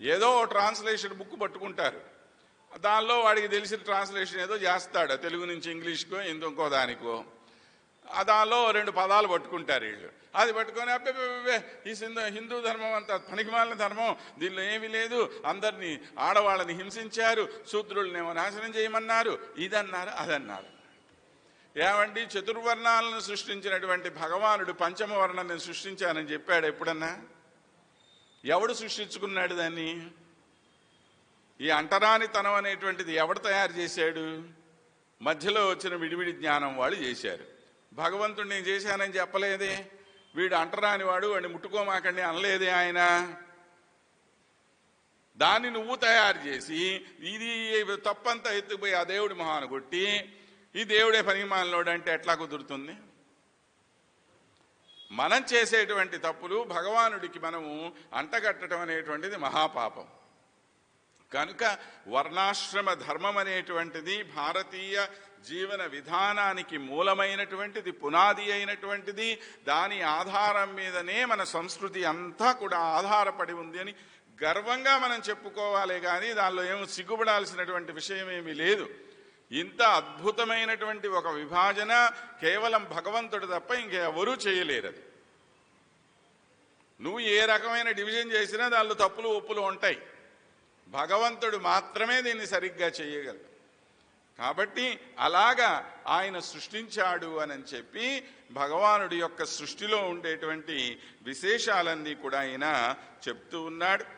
ఏదో translation book పట్టుకుంటారు. దానిలో వాడికి తెలిసిన ట్రాన్స్లేషన్ ఏదో చేస్తాడు తెలుగు నుంచి ఇంగ్లీష్కో ఇంకో దానికో. దానిలో రెండు పదాలు పట్టుకుంటారు వీళ్ళు. అది పట్టుకొని అబ్బే ఈ సింధు హిందూ ధర్మం అంతా పనికిమాలిన ధర్మం దీనిలో ఏమీ లేదు. అందరినీ ఆడవాళ్ళని హింసించారు శూద్రులనేమో నాశనం చేయమన్నారు. ఇదన్నారు అదన్నారు. ఏమండి చతుర్వర్ణాలను సృష్టించినటువంటి భగవానుడు పంచమవర్ణాన్ని సృష్టించానని చెప్పాడు ఎప్పుడన్నా? ఎవడు సృష్టించుకున్నాడు దాన్ని? ఈ అంటరానితనం అనేటువంటిది ఎవడు తయారు చేశాడు? మధ్యలో వచ్చిన విడివిడి జ్ఞానం వాళ్ళు చేశారు. భగవంతుడు నేను చేశానని చెప్పలేదే. వీడు అంటరాని వాడు వాడిని ముట్టుకోమాకండి అనలేదే ఆయన. దాన్ని నువ్వు తయారు చేసి ఇది తప్పంతా ఎత్తుకుపోయి ఆ దేవుడి మొహాను కొట్టి ఈ దేవుడే పరిమాణంలోడు అంటే ఎట్లా కుదురుతుంది? మనం చేసేటువంటి తప్పులు భగవానుడికి మనము అంటగట్టడం అనేటువంటిది మహాపాపం. కనుక వర్ణాశ్రమ ధర్మం అనేటువంటిది భారతీయ జీవన విధానానికి మూలమైనటువంటిది పునాది అయినటువంటిది దాని ఆధారం మీదనే మన సంస్కృతి అంతా కూడా ఆధారపడి ఉంది అని గర్వంగా మనం చెప్పుకోవాలి కానీ దానిలో ఏమో సిగ్గుపడాల్సినటువంటి విషయం ఏమీ లేదు. ఇంత అద్భుతమైనటువంటి ఒక విభాజన కేవలం భగవంతుడు తప్ప ఇంకెవరూ చేయలేరు అది. నువ్వు ఏ రకమైన డివిజన్ చేసినా దానిలో తప్పులు ఒప్పులు ఉంటాయి. భగవంతుడు మాత్రమే దీన్ని సరిగ్గా చేయగలడు. కాబట్టి అలాగా ఆయన సృష్టించాడు అని చెప్పి భగవానుడి యొక్క సృష్టిలో ఉండేటువంటి విశేషాలన్నీ కూడా ఆయన చెప్తూ ఉన్నాడు.